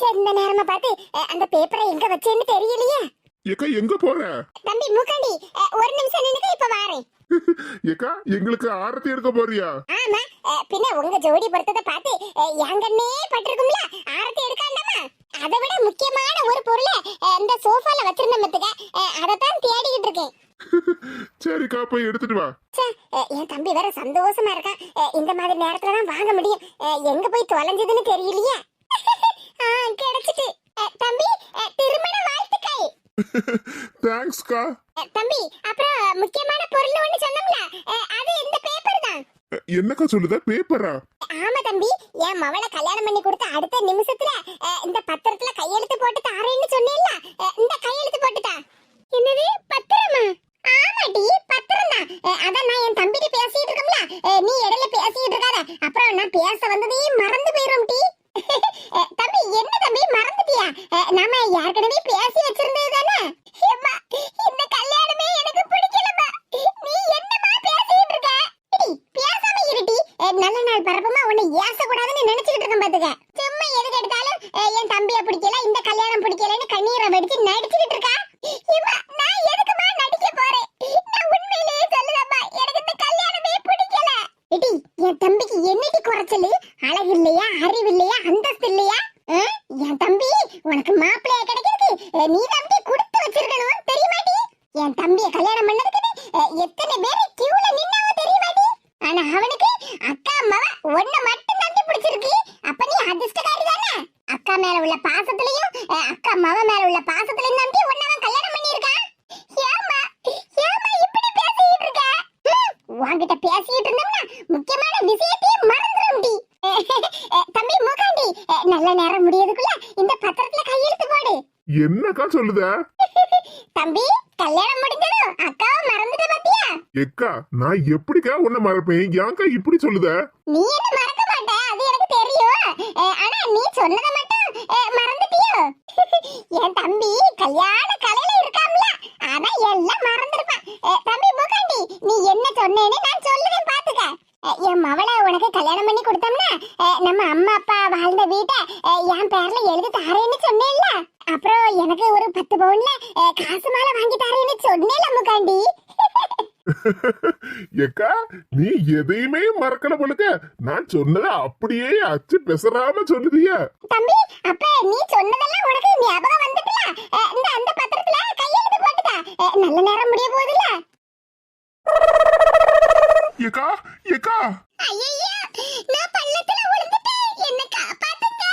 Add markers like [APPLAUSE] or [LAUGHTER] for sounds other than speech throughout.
சரி இந்த நேரமா பார்த்து அந்த பேப்பரை எங்க வச்சேன்னு தெரியலையே. ஏக்கா எங்க போற? தம்பி மூக்காண்டி ஒரு நிமிஷம் நின்னுக்க இப்ப வாரேன். ஏக்கா எங்களுக்கு ஆரத்தி எடுக்க போறியா? ஆமா பின்ன உங்க ஜோடி பொறுத்ததை பார்த்து கண்ணே பட்டிருக்கும்ல ஆரத்தி எடுக்காண்டமா? அதை விட முக்கியமான ஒரு பொருளை இந்த சோஃபால வச்சிருந்தோம் பத்துக்க அதைத்தான் தேடிக்கிட்டு இருக்கேன். சரிக்கா போய் எடுத்துட்டு வா. என் தம்பி வேற சந்தோஷமா இருக்கான். இந்த மாதிரி நேரத்துல தான் வாங்க முடியும். எங்க போய் தொலைஞ்சதுன்னு தெரியலையே. கிடைச்சிட்டு. தம்பி திருமண வாழ்த்துக்கள். தேங்க்ஸ்க்கா அஹ், தம்பி அப்புறம் முக்கியமான பொருள் சொன்னோம்ல. அது இந்த பேப்பர் தான். என்னக்கா சொல்லுத? பேப்பரா ஆமா தம்பி. என் மவளை கல்யாணம் பண்ணி கொடுத்த அடுத்த நிமிஷத்துல இந்த பத்திரத்துல கையெழுத்து போட்டு தாரேன்னு சொன்னேன்ல. இந்த கையெழுத்து போட்டுட்டா. என்னது? பத்திரமா? ஆமாடி பத்திரம் தான். அதான் நான் என் தம்பிக்கு பேசிட்டு இருக்கோம்ல. நீ இடையில பேசிட்டு இருக்காத. அப்புறம் நான் பேச வந்ததையும் மறந்து போயிரும் டி அஹ், தம்பி என்ன தம்பி மறந்துட்டியா நாம ஏற்கனவே பேசி வச்சிருந்த தானே எம்மா, இந்த கல்யாணமே எனக்கு பிடிக்கலம்மா நீ என்னம்மா பேசிட்டு இருக்க இடி, பேசாம இருடி அஹ், நல்ல நாள் பரப்பமா உன்னை ஏசக்கூடாதுன்னு நினைச்சுக்கிட்டு இருக்கேன் பாத்துக்க சும்மா எதுக்கு எடுத்தாலும் அஹ், என் தம்பிய பிடிக்கல இந்த கல்யாணம் பிடிக்கலன்னு கண்ணீரை வெடிச்சு நடிச்சுக்கிட்டு இருக்கா இம்மா, நான் எதுக்குமா நடிக்க போறேன் நான் உண்மையிலேயே சொல்லுதம்மா எனக்கு இந்த கல்யாணமே பிடிக்கல இடி என் தம்பிக்கு என்னடி குறைச்சலு அழகு இல்லையா அறிவு இல்லையா அந்தஸ்து இல்லையா அஹ், என் தம்பி உனக்கு மாப்பிள்ளைய கிடைக்கிறது. நீ தம்பி கொடுத்து வச்சிருக்கணும் தெரியுமாடி என் தம்பிய கல்யாணம் பண்ணதுக்கு அஹ், எத்தனை பேர் கியூல நின்னாவோ தெரியுமாடி ஆனா அவனுக்கு அக்கா அம்மாவ ஒண்ண மட்டும் தம்பி பிடிச்சிருக்கு அப்ப நீ அதிர்ஷ்டக்காரி தானே அக்கா மேல உள்ள பாசத்துலயும் அஹ், அக்கா மவ மேல உள்ள பாசத்துலயும் நம்பி உன்னவன் கல்யாணம் பண்ணியிருக்கான் ஏம்மா ஏம்மா இப்படி பேசிட்டு இருக்க ஹம், உன்கிட்ட பேசிட்டு இருந்தோம்னா முக்கியமான விஷயத்தையே மறந்துடும்டி தம்பி மூக்காண்டி அஹ், நல்ல நேரம் முடியதுக்குள்ள இந்த பத்திரத்துல கையெழுத்து போடு என்னக்கா சொல்லுத? தம்பி கல்யாணம் முடிஞ்சதும் அக்காவை மறந்துட்ட பாத்தியா? எக்கா நான் எப்படிக்கா உன்னை மறப்பேன்? ஏன்க்கா இப்படி சொல்லுத? நீ என்ன மறக்க மாட்ட? அது எனக்கு தெரியும். ஆனா நீ சொன்னதை மட்டும் மறந்துட்டியோ? என் தம்பி கல்யாண கலையில இருக்காம்ல ஆனா எல்லாம் மறந்துருப்பான். தம்பி மூக்காண்டி நீ என்ன சொன்னேன்னு நான் சொல்லுவேன் பாத்துக்க. என் மவளை உனக்கு கல்யாணம் பண்ணி கொடுத்தோம்னா நம்ம அம்மா அப்பா வாழ்ந்த வீட்டை என் பேர்ல எழுதி தாரேன்னு சொன்னேன்ல. அப்புறம் எனக்கு ஒரு பத்து பவுன்ல காசு மாலை வாங்கி தாரேன்னு சொன்னேன்ல முக்காண்டி எக்கா [LAUGHS] நீ எதையுமே மறக்கல போலுக்க. நான் சொன்னதை அப்படியே அச்சு பெசராம சொல்லுதியா. தம்பி அப்ப நீ சொன்னதெல்லாம் உனக்கு ஞாபகம் வந்துட்டுல? இந்த அந்த பத்திரத்துல கையெழுத்து போட்டுதா நல்ல நேரம் முடிய போகுதுல. எக்கா எக்கா ஐயோ நான் பள்ளத்துல விழுந்துட்டேன். என்ன காப்பாத்துங்க.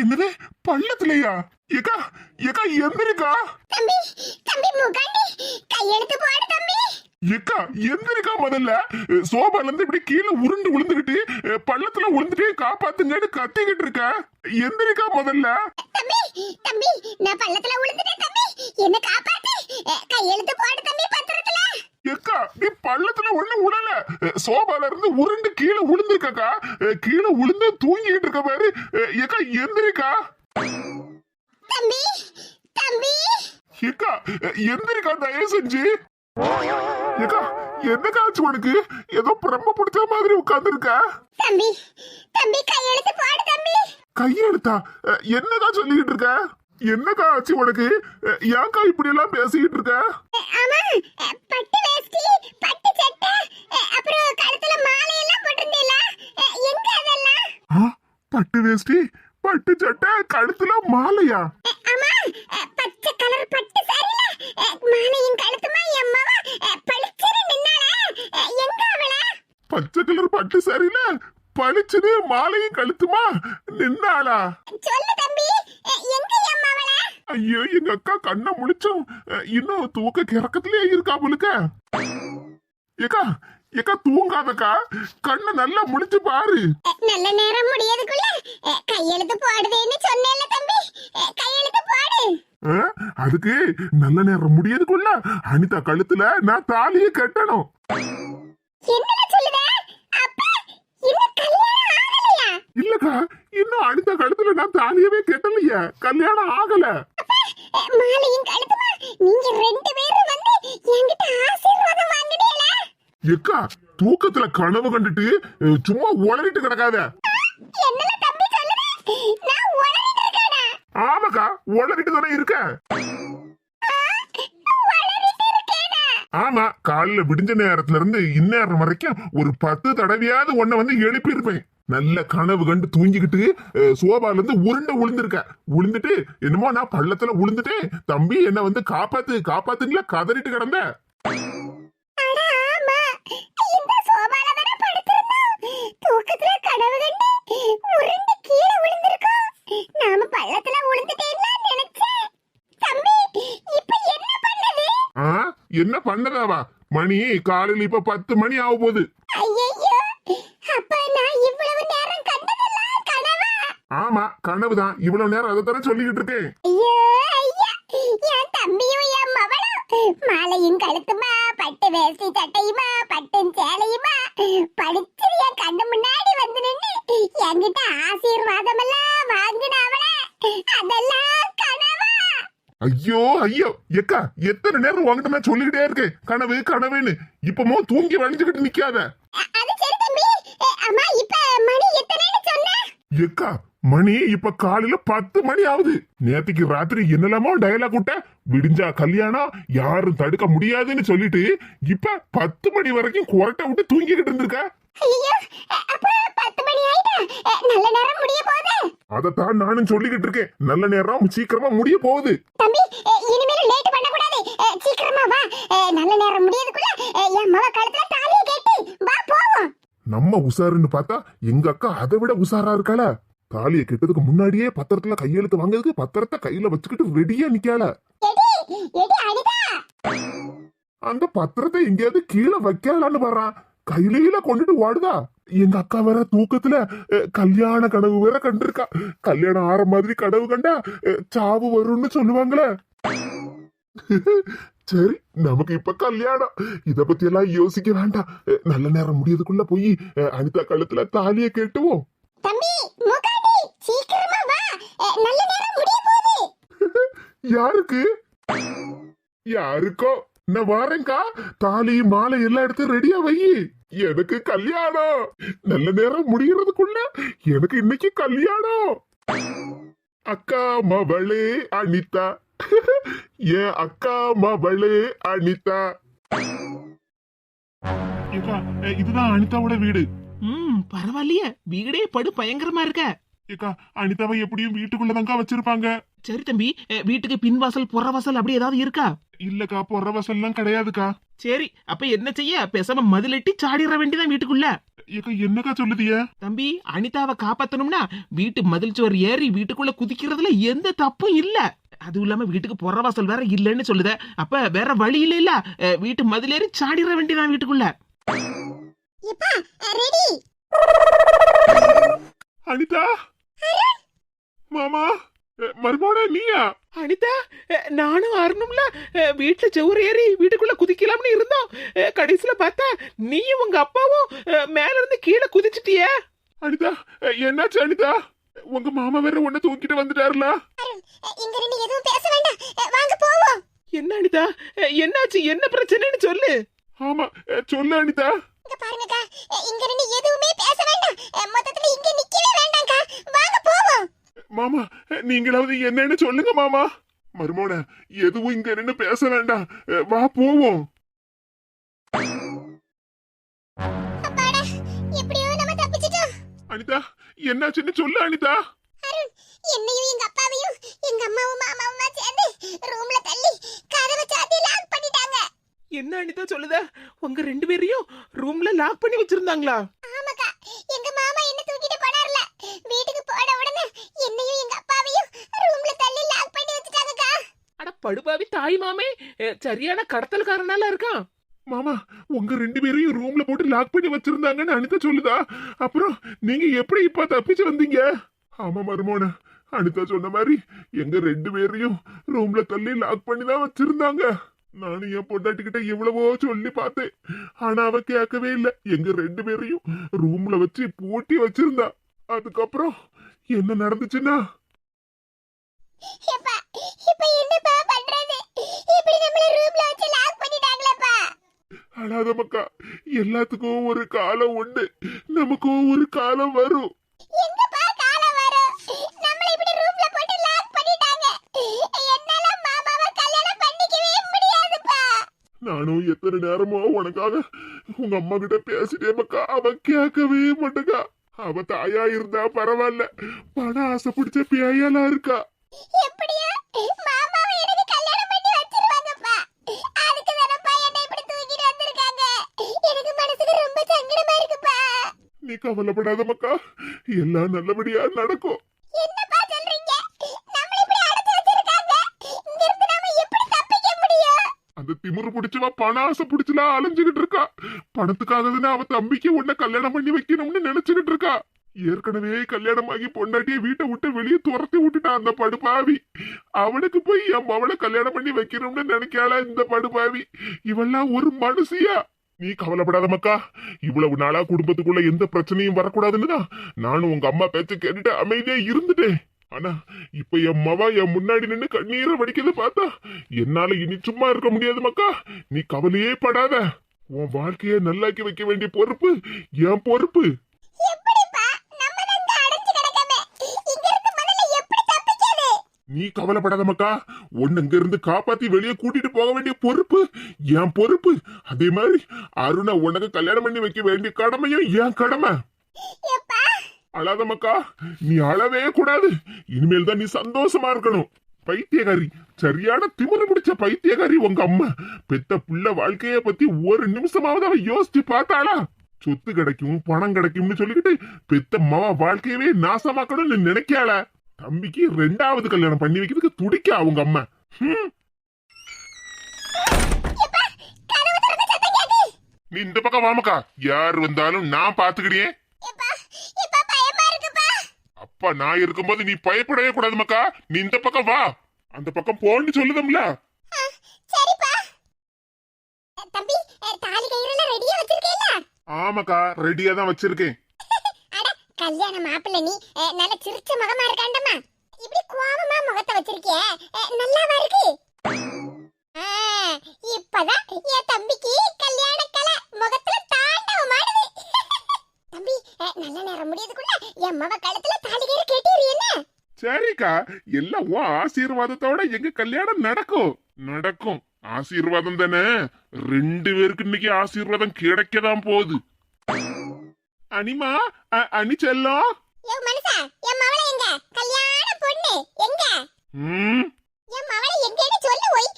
என்னது? பள்ளத்துலயா? எக்கா எக்கா எந்திரிக்கா. தம்பி தம்பி முகாண்டி கையெழுத்து போடு தம்பி. எக்கா எந்திரிக்கா முதல்ல. சோபால இருந்து இப்படி கீழே உருண்டு விழுந்துகிட்டு பள்ளத்துல விழுந்துட்டே காப்பாத்துங்கன்னு கத்திக்கிட்டு இருக்க. எந்திரிக்கா முதல்ல. தம்பி தம்பி நான் பள்ளத்துல விழுந்துட்டேன் தம்பி. என்ன காப்பாத்து. கையெழுத்து போடு தம்பி பத்திரத்துல. எக்கா நீ பள்ளத்துல ஒண்ணு உடல. சோபால இருந்து உருண்டு கீழே விழுந்திருக்கக்கா கீழே விழுந்து தூங்கிட்டு இருக்க பாரு. எக்கா எந்திரிக்கா. தம்பி தம்பி. எக்கா எந்திரிக்கா தயவு செஞ்சு. எக்கா என்னக்கா ஆச்சு உனக்கு? ஏதோ பிரம்ம பிடிச்ச மாதிரி உட்கார்ந்துருக்க. தம்பி தம்பி கையெழுத்து போடு தம்பி. கையெழுத்தா? என்னக்கா சொல்லிக்கிட்டு இருக்க? என்னக்கா ஆச்சு உனக்கு? அஹ், ஏன்க்கா இப்படி எல்லாம் பேசிக்கிட்டு இருக்க? ஆமா. பட்டு வேஷ்டி பட்டு சட்டை அப்புறம் கழுத்துல மாலை எல்லாம் போட்டிருந்தேல எங்க அதெல்லாம்? பட்டு வேஷ்டி பட்டு சட்டை கழுத்துல மாலையா? ஆமா. பச்சை கலர் பட்டு சாரில மாலையும் கழுத்துமா என் மவ அஹ், பளிச்சுன்னு நின்னாளே? எங்க அவள? பச்சை கலர் பட்டு சரியில பளிச்சுது மாலையும் கழுத்துமா நின்னாளா? சொல்லு தம்பி அஹ், எங்க என் மவள ஐயோ எங்க அக்கா கண்ணை முழிச்சும் இன்னும் தூக்க கிறக்கத்திலே இருக்கா போலுக்க ஏக்கா ஏக்கா தூங்காதக்கா. கண்ணை நல்லா முழிச்சு பாரு. நல்ல நேரம் முடியதுக்குள்ள கையெழுத்து போடுதேன்னு சொன்னேன்ல தம்பி. கையெழுத்து போடு. அதுக்கு நல்ல நேரம் முடியதுக்குள்ள அனிதா கழுத்துல நான் தாலியை கட்டணும். இல்லக்கா இன்னும் அனிதா கழுத்துல நான் தாலியவே கட்டலையே. கல்யாணம் ஆகல. மாலையும் கழுத்துமா? நீங்க ரெண்டு பேரும் வந்து என்கிட்ட ஆசீர்வாதம் வாங்கினீங்களா? எக்கா தூக்கத்துல கனவு கண்டுட்டு சும்மா உளறிட்டு கிடக்காத. என்னல தம்பி சொல்லுது? நான் உளறிட்டு இருக்கேனா? ஆமாக்கா உளறிட்டு தானே இருக்கேனா. ஆமா காலைல விடிஞ்ச நேரத்துல இருந்து இந்நேரம் வரைக்கும் ஒரு பத்து தடவையாவது உன்னை வந்து எழுப்பி இருப்பேன் நல்ல கனவு கண்டு தூங்கிக்கிட்டு சோபால இருந்து உருண்டு உளுந்திருக்க. உளுந்துட்டு என்னமோ நான் பள்ளத்துல உளுந்துட்டேன் தம்பி என்ன வந்து காப்பாத்து காப்பாத்துங்களா கதறிட்டு கிடந்த. அட ஆமா. இந்த சோபால தான படுத்திருந்தோம். தூக்கத்துல கனவு கண்டு உருண்டு கீழே விழுந்திருக்கோம் நாம பள்ளத்துல விழுந்துட்டேன்னா நினைச்சேன். தம்பி இப்ப என்ன பண்ணது? ஆ என்ன பண்ணதாவா? மணி காலையில இப்ப பத்து மணி ஆக போகுது ஐயையோ அப்ப நான் இவ்வளவு நேரம் கண்டதெல்லாம் கனவா ஆமா கனவுதான். இவ்வளவு நேரம் அதை தானே சொல்லிக்கிட்டு இருக்கேன். மாலையும் கழுத்துமா பட்டு வேஷ்டி சட்டையுமா பட்டும் சேலையுமா. படிச்சு என் கண்ணு முன்னாடி வந்து நின்னு. என்கிட்ட ஆசீர்வாதம் எல்லாம் வாங்கின அவள. அதெல்லாம் கனவா. ஐயோ ஐயோ எக்கா எத்தனை நேரம் உங்ககிட்ட நான் சொல்லிக்கிட்டே இருக்கேன். கனவு கனவுன்னு. இப்பமோ தூங்கி வழிஞ்சுக்கிட்டு நிக்காத. அது சரி தம்பி. அம்மா இப்ப மணி சொன்ன எக்கா மணி இப்ப காலையில பத்து மணி ஆகுது. நேத்துக்கு ராத்திரி என்னெல்லாமோ டயலாக் விட்ட. விடிஞ்சா கல்யாணம் யாரும் தடுக்க முடியாதுன்னு சொல்லிட்டு இப்ப பத்து மணி வரைக்கும் குரட்டை விட்டு தூங்கிக்கிட்டு இருந்திருக்க. அதைத்தான் நானும் சொல்லிக்கிட்டு இருக்கேன். நல்ல நேரம் சீக்கிரமா முடிய போகுது. தம்பி இனிமேல் லேட் பண்ண கூடாது சீக்கிரமா வா. நல்ல நேரம் முடியதுக்குள்ள என் மவ கழுத்துல தாலியை கட்டி வா போவோம் நம்ம உசாருன்னு பார்த்தா எங்க அக்கா அதை விட உசாரா இருக்காள? தாலியை கெட்டதுக்கு முன்னாடியே பத்திரத்துல கையெழுத்து வாங்குறதுக்கு பத்திரத்தை கையில வச்சுக்கிட்டு ரெடியா நிக்காள? அந்த பத்திரத்தை எங்கேயாவது கீழே வைக்கலான்னு வர்றான் கையில கொண்டுட்டு ஓடுதா? எங்க அக்கா வேற தூக்கத்துல கல்யாண கனவு வேற கண்டிருக்கா. கல்யாணம் ஆற மாதிரி கனவு கண்டா சாவு வரும்னு சொல்லுவாங்களே. சரி நமக்கு இப்ப கல்யாணம். இத பத்தி எல்லாம் யோசிக்க வேண்டாம். நல்ல நேரம் முடியதுக்குள்ள போய் அனிதா கழுத்துல தாலியை கேட்டுவோம். தம்பி முகாடி சீக்கிரமா வா. அ, நல்ல நேரம் முடிய போகுது. [LAUGHS] யாருக்கு? யாருக்கோ? நான் வாரேன்க்கா. தாலி மாலை எல்லாம் எடுத்து ரெடியா வை எனக்கு கல்யாணம். நல்ல நேரம் முடியறதுக்குள்ள எனக்கு இன்னைக்கு கல்யாணம். அக்கா மவளே அனிதா என் அக்கா மவளே அனிதா. இதுதான் அனிதாவோட வீடு. ம் பரவாயில்லையே. வீடே படு பயங்கரமா இருக்க. ஏக்கா அனிதாவை எப்படியும் வீட்டுக்குள்ளதாங்க்கா வச்சிருப்பாங்க. சரி தம்பி வீட்டுக்கு பின்வாசல் புறவாசல் அப்படி ஏதாவது இருக்கா? இல்லக்கா பொற வசல்லாம் கிடையாதுக்கா. சரி அப்ப என்ன செய்ய? பேசாம மதிலெட்டி சாடிட வேண்டியதான் வீட்டுக்குள்ள. ஏக்கா என்னக்கா சொல்லுதிய? தம்பி அனிதாவை காப்பாத்தணும்னா வீட்டு மதில் சுவர் ஏறி வீட்டுக்குள்ள குதிக்கிறதுல எந்த தப்பும் இல்ல. அதுவும் இல்லாம வீட்டுக்கு புறவாசல் வேற இல்லைன்னு சொல்லுத. அப்ப வேற வழி இல்ல இல்ல? வீட்டு மதில் ஏறி சாடிட வேண்டியதான் வீட்டுக்குள்ள. அனிதா? மாமா மருமோட நீயா? அனிதா நானும் அருணும்ல வீட்டுல செவுறு ஏறி வீட்டுக்குள்ள குதிக்கலாம்னு இருந்தோம். கடைசியில பார்த்தா நீயும் உங்க அப்பாவும் மேல இருந்து கீழே குதிச்சிட்டியே. அனிதா என்னாச்சு அனிதா? உங்க மாமா வேற உன்னை தூக்கிட்டு வந்துட்டாருல? இங்க ரெண்டு எதுவும் பேச வேண்டாம். வாங்க போவோம். என்ன அனிதா? என்னாச்சு? என்ன பிரச்சனைன்னு சொல்லு. ஆமா சொல்லு அனிதா. இங்க பாருங்கக்கா. இங்க ரெண்டு எதுவுமே பேச வேண்டாம். மொத்தத்துல இங்க நிக்கவே வேண்டாம்க்கா. வாங்க போவோம். மாமா நீங்களாவது என்னன்னு சொல்லுங்க மாமா. மருமோன எதுவும் இங்க நின்னு பேச வேண்டாம். வா போவோம். அனிதா என்னாச்சுன்னு சொல்லு அனிதா. அருண் என்னையும் எங்க அப்பாவையும் எங்க அம்மாவும் மாமாவுமா சேர்ந்து ரூம்ல தள்ளி கதவை சாத்தி லாக் பண்ணிட்டாங்க. என்ன அனிதா சொல்லுத? உங்க ரெண்டு பேரையும் ரூம்ல லாக் பண்ணி வச்சிருந்தாங்களா? ஆமாக்கா எங்க மாமா என்ன தூக்கிட்டு போனார்ல. வீட்டுக்கு போன உடனே என்னையும் எங்க அப்பாவையும் ரூம்ல தள்ளி லாக் பண்ணி வச்சுட்டாங்கக்கா. அட படுபாவி தாய் மாமே சரியான கடத்தல்காரனால இருக்கான் மாமா உங்க ரெண்டு பேரையும் ரூம்ல போட்டு லாக் பண்ணி வச்சிருந்தாங்கன்னு அனிதா சொல்லுதா? அப்புறம் நீங்க எப்படி இப்ப தப்பிச்சு வந்தீங்க? ஆமா மருமோன அனிதா சொன்ன மாதிரி எங்க ரெண்டு பேரையும் ரூம்ல தள்ளி லாக் பண்ணி தான் வச்சிருந்தாங்க. நானும் என் பொண்டாட்டிக்கிட்ட எவ்வளவோ சொல்லி பார்த்தேன். ஆனா அவ கேட்கவே இல்லை. எங்க ரெண்டு பேரையும் ரூம்ல வச்சு பூட்டி வச்சிருந்தா. அதுக்கப்புறம் என்ன நடந்துச்சுன்னா? இப்ப இப்ப என்னப்பா பண்றது? இப்படி நம்மள ரூம்ல வச்சு அழாத மக்கா எல்லாத்துக்கும் ஒரு காலம் உண்டு. நமக்கும் ஒரு காலம் வரும். நானும் எத்தனை நேரமோ உனக்காக உங்க அம்மா கிட்ட பேசிட்டே மக்கா அவன் கேட்கவே மாட்டேங்கா அவ தாயா இருந்தா பரவாயில்ல. பணம் ஆசை பிடிச்ச பேயாலா இருக்கா. எப்படியா மாமாவை எனக்கு கல்யாணம் பண்ணி வச்சிருவாங்கப்பா. ரொம்ப சங்கடமா இருக்குப்பா. நீ கவலைப்படாத மக்கா எல்லாம் நல்லபடியா நடக்கும். என்னப்பா சொல்றீங்க? நம்மள இப்படி அடைச்சு வச்சிருக்காங்க. இங்க இருந்து நாம எப்படி தப்பிக்க முடியும்? அந்த திமிரு பிடிச்சவ பண ஆசை பிடிச்சலாம் அலைஞ்சுகிட்டு இருக்கா. பணத்துக்காக தானே அவ தம்பிக்கு உன்னை கல்யாணம் பண்ணி வைக்கணும்னு நினைச்சுக்கிட்டு இருக்கா. ஏற்கனவே கல்யாணம் ஆகி பொண்டாட்டிய வீட்டை விட்டு வெளியே துரத்தி விட்டுட்டான் அந்த படுபாவி. அவனுக்கு போய் என் மவளை கல்யாணம் பண்ணி வைக்கணும்னு நினைக்காள இந்த படுபாவி? இவெல்லாம் ஒரு மனுஷியா? நீ கவலைப்படாத மக்கா இவ்வளவு நாளா குடும்பத்துக்குள்ள எந்த பிரச்சனையும் வரக்கூடாதுன்னு தான் நானும் உங்க அம்மா பேச்ச கேட்டுட்டு அமைதியா இருந்துட்டேன். ஆனா இப்ப என் மவ என் முன்னாடி நின்னு கண்ணீரை வடிக்கிறது பார்த்தா என்னால இனி சும்மா இருக்க முடியாது மக்கா நீ கவலையே படாத. உன் வாழ்க்கைய நல்லாக்கி வைக்க வேண்டிய பொறுப்பு என் பொறுப்பு. நீ கவலைப்படாத மக்கா உன்னை இங்க இருந்து காப்பாத்தி வெளியே கூட்டிட்டு போக வேண்டிய பொறுப்பு என் பொறுப்பு. அதே மாதிரி அருணை உனக்கு கல்யாணம் பண்ணி வைக்க வேண்டிய கடமையும் என் கடமை. எப்பா? அழாத மக்கா நீ அழவே கூடாது. இனிமேல் தான் நீ சந்தோஷமா இருக்கணும். பைத்தியகாரி சரியான திமிரு பிடிச்ச பைத்தியகாரி உங்க அம்மா. பெத்த புள்ள வாழ்க்கைய பத்தி ஒரு நிமிஷமாவது அவ யோசிச்சு பார்த்தாளா? சொத்து கிடைக்கும் பணம் கிடைக்கும்னு சொல்லிக்கிட்டு பெத்த மவ வாழ்க்கையவே நாசமாக்கணும்னு நினைக்காள? தம்பிக்கு ரெண்டாவது கல்யாணம் பண்ணி வைக்கிறதுக்கு துடிக்க அவங்க அம்மா. நீ இந்த பக்கம் வாமக்கா. யார் வந்தாலும் நான் இருக்குப்பா. அப்பா நான் இருக்கும்போது நீ பயப்படவே கூடாது மக்கா நீ இந்த பக்கம் வா. அந்த பக்கம் போன்னு சொல்லுதம்ல. ஆமாக்கா ரெடியா தான் வச்சிருக்கேன். கல்யாண மாப்பிள்ள நீ நல்ல சிரிச்ச முகமா இருக்காண்டம்மா. இப்படி கோபமா முகத்தை வச்சிருக்கிய நல்லாவா இருக்கு? இப்பதான் என் தம்பிக்கு கல்யாண கலை முகத்துல தாண்டவம் [LAUGHS] தம்பி நல்ல நேரம் முடியதுக்குள்ள என் மவ கழுத்துல தாலி கயிறு கேட்டீரு என்ன? சரிக்கா எல்லாம் உன் ஆசீர்வாதத்தோட எங்க கல்யாணம் நடக்கும். நடக்கும். ஆசீர்வாதம் தானே? ரெண்டு பேருக்கு இன்னைக்கு ஆசீர்வாதம் கிடைக்கதான் போகுது. அனிமா அனி செல்லம் யோ மனுஷா என் மவளை எங்க? கல்யாண பொண்ணு எங்க? ம், என் மவளை எங்கன்னு சொல்லு போய்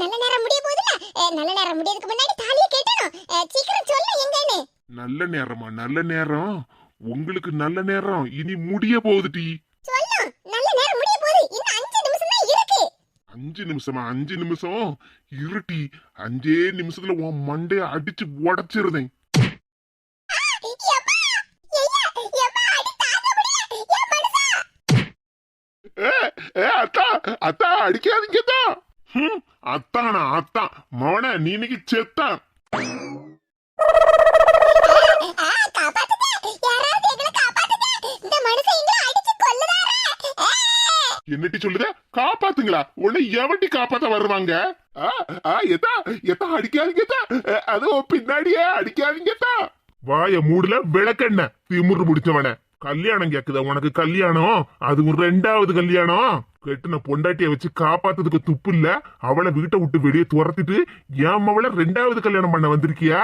நல்ல நேரம் முடிய போகுதுல அ, நல்ல நேரம் முடியதுக்கு முன்னாடி தாலியை கேட்டணும். சீக்கிரம் சொல்லு எங்கன்னு. நல்ல நேரமா நல்ல நேரம்? உங்களுக்கு நல்ல நேரம் இனி முடிய போகுது டி சொல்லும் நல்ல நேரம் முடிய போகுது. இன்னும் அஞ்சு நிமிஷம் தான் இருக்கு. அஞ்சு நிமிஷமா அஞ்சு நிமிஷம்? இருட்டி அஞ்சே நிமிஷத்துல உன் மண்டைய அடிச்சு உடைச்சிருந்தேன் எப்பா ஐயா எப்பா அடி தாங்க முடியல என் மனுஷா ஏ அத்தா அத்தா அடிக்காதீங்க தான் ஹம், அத்தானா அத்தான் மவன நீ இன்னைக்கு செத்தான் ஆ, காப்பாத்துங்க. யாராவது எங்களை காப்பாத்துங்க. இந்த மனுஷன் எங்களை அடிச்சு கொல்லுதாரே ஆ! என்னட்டி சொல்லுத? காப்பாத்துங்களா? உன்னை எவட்டி காப்பாத்த வருவாங்க? ஆ, ஆ, எதா எதா அடிக்காதீங்க தா அதுவும் பின்னாடியே அடிக்காதீங்க தா வாய மூடுல விளக்கெண்ண திமுரு முடிச்சவன. கல்யாணம் கேக்குதா? உனக்கு கல்யாணம்? அது ஒரு ரெண்டாவது கல்யாணம். கெட்டுன பொண்டாட்டிய வச்சு காப்பாத்துறதுக்கு துப்பு இல்ல. அவளை வீட்டை விட்டு வெளியே துரத்திட்டு ஏன் அவளை ரெண்டாவது கல்யாணம் பண்ண வந்திருக்கியா?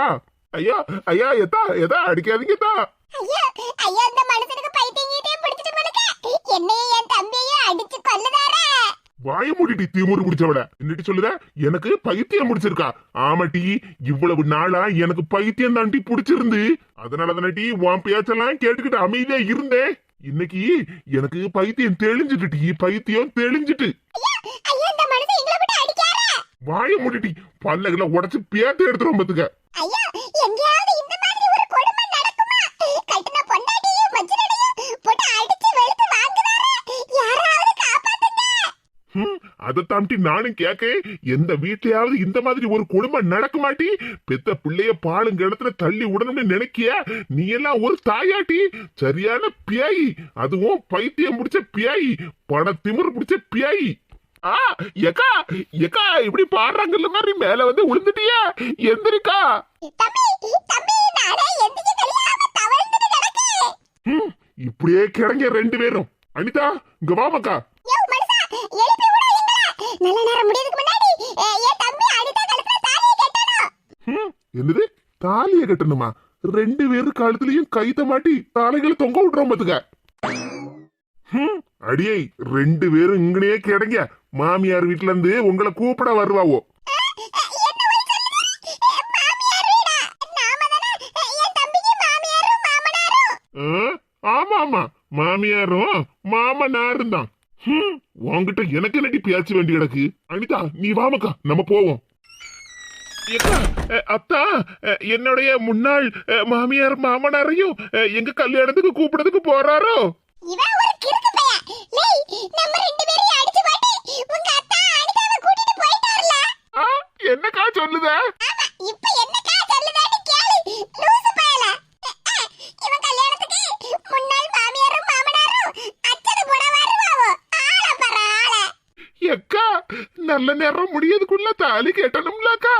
ஐயா ஐயா எதா எதா அடிக்காதீங்க தா ஐயோ ஐயோ இந்த மனுஷனுக்கு பைத்தியம் பிடிச்சிட்டு போலுக்க. என்னையும் என் தம்பியையும் அடிச்சு கொல்லுதாரே. வாய மூடிட்டி திமுரு முடிச்சவள. என்னட்டி சொல்லுத? எனக்கு பைத்தியம் முடிச்சிருக்கா ஆமாட்டி இவ்வளவு நாளா எனக்கு பைத்தியம் தாண்டி பிடிச்சிருந்து. அதனால தானட்டி உன் பேச்செல்லாம் கேட்டுக்கிட்டு அமைதியா இருந்தேன் இன்னைக்கு எனக்கு பைத்தியம் தெளிஞ்சிட்டு பைத்தியம் தெளிஞ்சிட்டு. வாய மூடிட்டி பல்லகளை உடைச்சு பேத்து எடுத்துரும் பத்துக்க. ஹம், அதை தாண்டி நானும் கேட்க எந்த வீட்லயாவது இந்த மாதிரி ஒரு குடும்பம் நடக்க மாட்டி பெத்த பிள்ளைய பாலும் கிணத்துல தள்ளி விடணும்னு நினைக்கிய? நீ எல்லாம் ஒரு தாயாட்டி. சரியான பியாயி. அதுவும் பைத்தியம் முடிச்ச பியாயி. பண திமிரு பிடிச்ச பியாயி. ஆ எக்கா எக்கா இப்படி பாடுறாங்கல்ல மாதிரி மேல வந்து விழுந்துட்டியா எந்திரிக்கா. இப்படியே கிடங்க ரெண்டு பேரும். அனிதா இங்க வாமக்கா யோ மனுஷா எழுப்பி விடு எங்களை நல்ல நேரம் முடியதுக்கு முன்னாடி என் தம்பி அனிதா கழுத்துல தாலியை கட்டணும். என்னது? தாலிய கட்டணுமா? ரெண்டு பேரும் கழுத்துலயும் கைத்த மாட்டி தாலைகளை தொங்க விட்டுறோம் பாத்துக்க. ஹம், அடியே ரெண்டு பேரும் இங்கனே கிடங்க. மாமியார் வீட்ல இருந்து உங்களை கூப்பிட வருவாவோ? ஆமா ஆமா. மாமியாரும் மாமனாரும் தான் உன்கிட்ட எனக்கு என்னடி பேச்சு வேண்டி கிடக்கு? அனிதா நீ வாமக்கா நம்ம போவோம். அத்தா என்னுடைய முன்னாள் மாமியார் மாமனாரையும் எங்க கல்யாணத்துக்கு கூப்பிடறதுக்கு போறாரோ இவன் ஒரு கிறுக்கு பையன். லேய், நம்ம ரெண்டு பேரையும் அடிச்சு போட்டு, உங்க அத்தா அனிதாவை கூட்டிட்டு போயிட்டாருல. ஆ, என்னக்கா சொல்லுத ஆமா, இப்ப என்னக்கா சொல்லுதான்னு கேளு, லூசு பயல. அஹ், இவன் கல்யாணத்துக்கு முன்னாள் மாமியாரும் மாமனாரும் அச்சது போட வருவாவோ. ஆள பாரு, ஆள. எக்கா நல்ல நேரம் முடியதுக்குள்ள தாலி கெட்டணும்லக்கா.